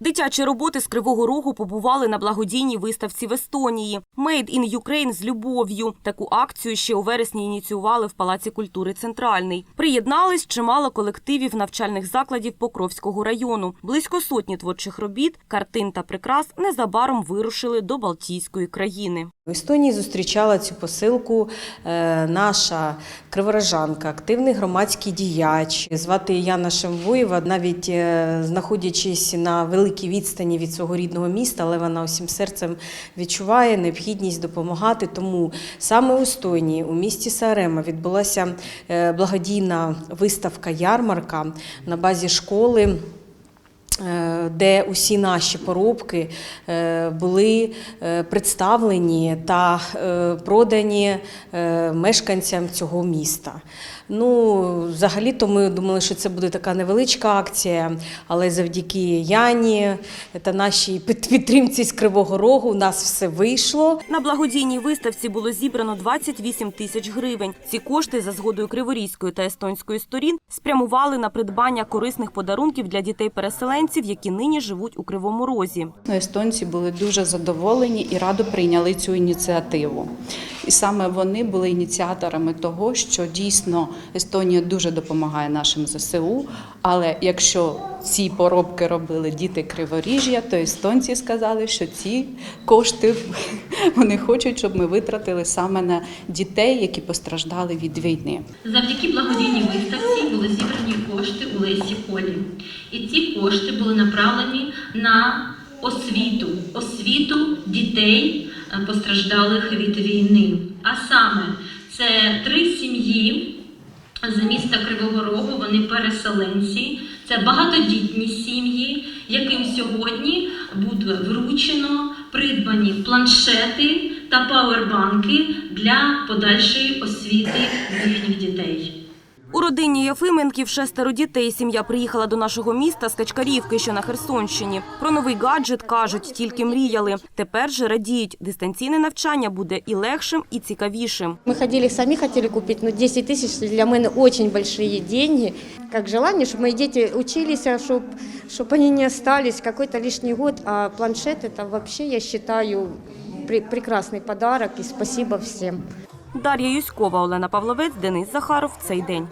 Дитячі роботи з Кривого Рогу побували на благодійній виставці в Естонії. «Made in Ukraine» з любов'ю. Таку акцію ще у вересні ініціювали в Палаці культури Центральний. Приєднались чимало колективів навчальних закладів Покровського району. Близько сотні творчих робіт, картин та прикрас незабаром вирушили до Балтійської країни. В Естонії зустрічала цю посилку е, наша криворожанка, активний громадський діяч. Звати Яна Шемвоєва, навіть е, знаходячись на великій відстані від свого рідного міста, але вона усім серцем відчуває необхідність допомагати. Тому саме у Естонії, у місті Сарема, відбулася е, благодійна виставка ярмарка на базі школи. Е, Де усі наші поробки е, були е, представлені та продані мешканцям цього міста. Ну, взагалі-то ми думали, що це буде така невеличка акція, але завдяки Яні та нашій підтримці з Кривого Рогу у нас все вийшло. На благодійній виставці було зібрано 28 тисяч гривень. Ці кошти за згодою Криворізької та естонської сторін спрямували на придбання корисних подарунків для дітей-переселенців, які нині живуть у Кривому Розі. Ну, Естонці були дуже задоволені і радо прийняли цю ініціативу. І саме вони були ініціаторами того, що дійсно Естонія дуже допомагає нашим ЗСУ. Але якщо ці поробки робили діти Криворіжжя, то естонці сказали, що ці кошти вони хочуть, щоб ми витратили саме на дітей, які постраждали від війни. Завдяки благодійній виставці були зібрані кошти у Лесі Полі. І ці кошти були направлені на освіту, освіту дітей, е, постраждалих від війни. А саме це три сім'ї з міста Кривого Рогу, вони переселенці, це багатодітні сім'ї, яким сьогодні буде вручено придбані планшети та павербанки для подальшої освіти їхніх дітей. У родині Єфименків шестеро дітей. Сім'я приїхала до нашого міста з Качкарівки, що на Херсонщині. Про новий гаджет кажуть, тільки мріяли. Тепер же радіють, дистанційне навчання буде і легшим, і цікавішим. Мы ходили, сами хотели купить, но 10 тысяч для меня очень большие деньги. Как желание, чтобы мои дети учились, чтобы, чтобы они не остались какой-то лишний год. А планшет это вообще, я считаю, пре- прекрасный подарок и спасибо всем. Дар'я Юськова, Олена Павловець, Денис Захаров. Цей день.